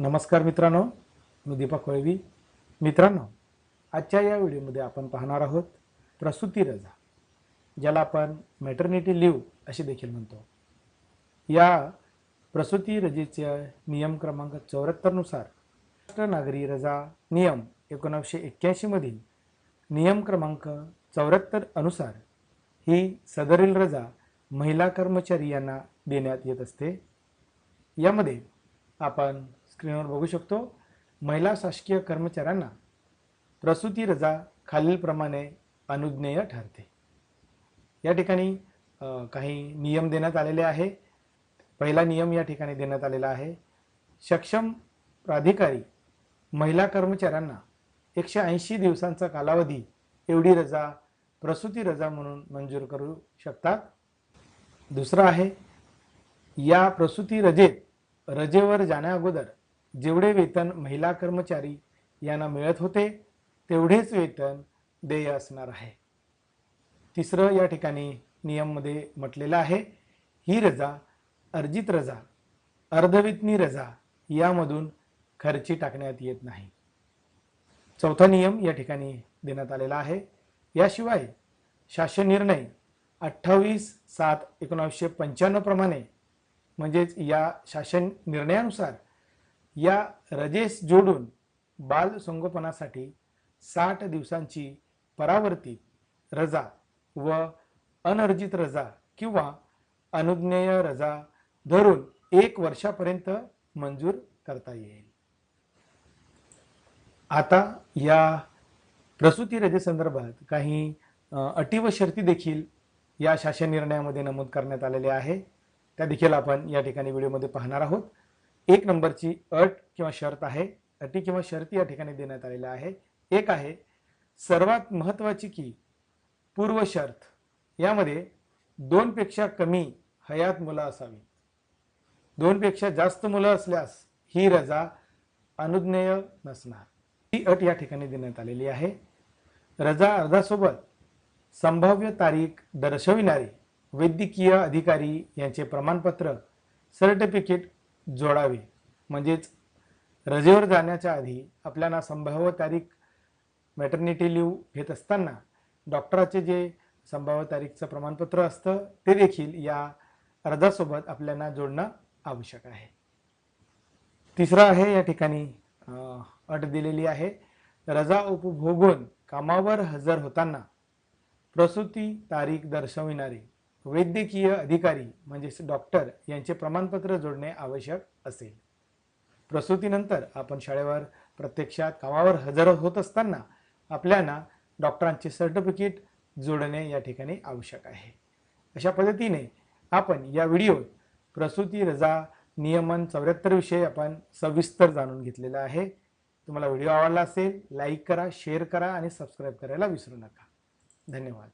नमस्कार मित्रांनो मी दीपक कोळवी. मित्रांनो आजच्या या व्हिडिओमध्ये आपण पाहणार आहोत प्रसूती रजा ज्याला आपण मॅटर्निटी लिव्ह असे देखील म्हणतो. या प्रसूती रजेचे नियम क्रमांक चौऱ्याहत्तरनुसार राष्ट्र नागरी रजा नियम एकोणीसशे एक्क्याऐंशीमधील नियम क्रमांक चौऱ्याहत्तर अनुसार ही सदरील रजा महिला कर्मचारी यांना देण्यात येत असते. यामध्ये आपण स्क्रीनवर बघू शकतो. महिला शासकीय कर्मचाऱ्यांना प्रसूती रजा खालीलप्रमाणे अनुज्ञेय ठरते. या ठिकाणी काही नियम देण्यात आलेले आहे. पहिला नियम या ठिकाणी देण्यात आलेला आहे. सक्षम प्राधिकारी महिला कर्मचाऱ्यांना एकशे ऐंशी दिवसांचा कालावधी एवढी रजा प्रसूती रजा म्हणून मंजूर करू शकतात. दुसरं आहे या प्रसूती रजेत रजेवर जाण्याअगोदर जेवढे वेतन महिला कर्मचारी यांना मिळत होते तेवढेच वेतन देय असणार आहे. तिसरं या ठिकाणी नियममध्ये म्हटलेलं आहे ही रजा अर्जित रजा अर्धवेतनी रजा यामधून खर्ची टाकण्यात येत नाही. चौथा नियम या ठिकाणी देण्यात आलेला आहे. याशिवाय शासन निर्णय अठ्ठावीस सात एकोणावीसशे पंच्याण्णव प्रमाणे म्हणजेच या शासन निर्णयानुसार या रजेस जोडून बाल संगोपनासाठी साठ दिवसांची परावर्ती रजा व अनर्जित रजा किंवा अनुज्ञेय रजा धरून एक वर्षापर्यंत मंजूर करता येईल. आता या प्रसूती रजेसंदर्भात काही अटी व शर्ती देखील या शासन निर्णयामध्ये नमूद करण्यात आलेल्या आहे त्या देखील आपण या ठिकाणी व्हिडिओमध्ये पाहणार आहोत. एक नंबरची अट किंवा शर्त आहे. अटी किंवा शर्ती या ठिकाणी देण्यात आलेल्या आहे. एक आहे सर्वात महत्त्वाची की पूर्व शर्त. यामध्ये दोनपेक्षा कमी हयात मुलं असावी. दोनपेक्षा जास्त मुलं असल्यास ही रजा अनुज्ञेय नसणार. ही अट या ठिकाणी देण्यात आलेली आहे. रजा अर्धासोबत संभाव्य तारीख दर्शविणारे वैद्यकीय अधिकारी यांचे प्रमाणपत्र सर्टिफिकेट जोडावे. म्हणजेच रजेवर जाण्याच्या आधी आपल्याला संभाव्य तारीख मॅटर्निटी लिव्ह घेत असताना डॉक्टराचे जे संभाव्य तारीखचं प्रमाणपत्र असतं ते देखील या अर्जासोबत आपल्याला जोडणं आवश्यक आहे. तिसरं आहे या ठिकाणी अट दिलेली आहे. रजा उपभोगून कामावर हजर होताना प्रसूती तारीख दर्शविणारी वैद्यकीय अधिकारी म्हणजेच डॉक्टर यांचे प्रमाणपत्र जोडणे आवश्यक असेल. प्रसूतीनंतर आपण शाळेवर प्रत्यक्षात कामावर हजर होत असताना आपल्याला डॉक्टरांचे सर्टिफिकेट जोडणे या ठिकाणी आवश्यक आहे. अशा पद्धतीने आपण या व्हिडिओत प्रसूती रजा नियमन चौऱ्याहत्तर विषयी आपण सविस्तर जाणून घेतलेला आहे. तुम्हाला व्हिडिओ आवडला असेल लाईक करा शेअर करा आणि सबस्क्राईब करायला विसरू नका. धन्यवाद.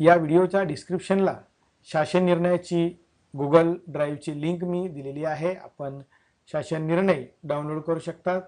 या व्हिडिओच्या डिस्क्रिप्शनला शासन निर्णयाची गुगल ड्राईव्हची लिंक मी दिलेली आहे. आपण शासन निर्णय डाउनलोड करू शकतात.